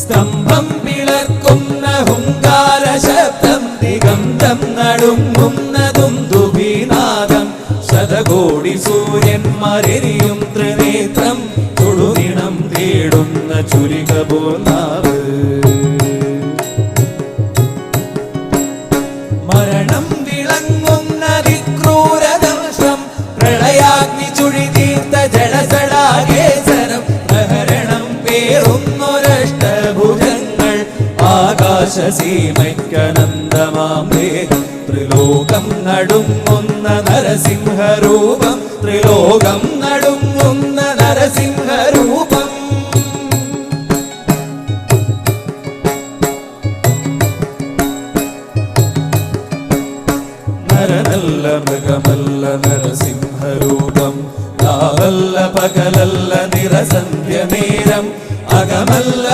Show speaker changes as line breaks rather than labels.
സ്തംഭം പിളർക്കുന്ന ഹുങ്കാര ശബ്ദം ദിഗന്ധം നടുങ്ങുന്നതും ദുബീനാദം. ശതകോടി സൂര്യന്മാരെരിയും ത്രിനേത്രം തൊടുനിണം തേടുന്ന ചുരിക പോന്നാവ് മരണം വിളങ്ങുന്ന വിക്രൂരദംശം പ്രളയാഗ്നി ചുഴി ജലസടാകേസരം പ്രഹരണം പേറുന്നൊരഷ്ടഭുജങ്ങൾ ആകാശസീമയ്ക്കനന്ദമാം വേഗം ത്രിലോകം നടുങ്ങുന്ന നരസിംഹരൂപം. ത്രിലോകം നടുങ്ങുന്ന നരസിംഹരൂപം. നരനല്ല മൃഗമല്ല നരസിംഹരൂപം. കാവല്ല പകലല്ല നിറസന്ധ്യ നേരം. അകമല്ല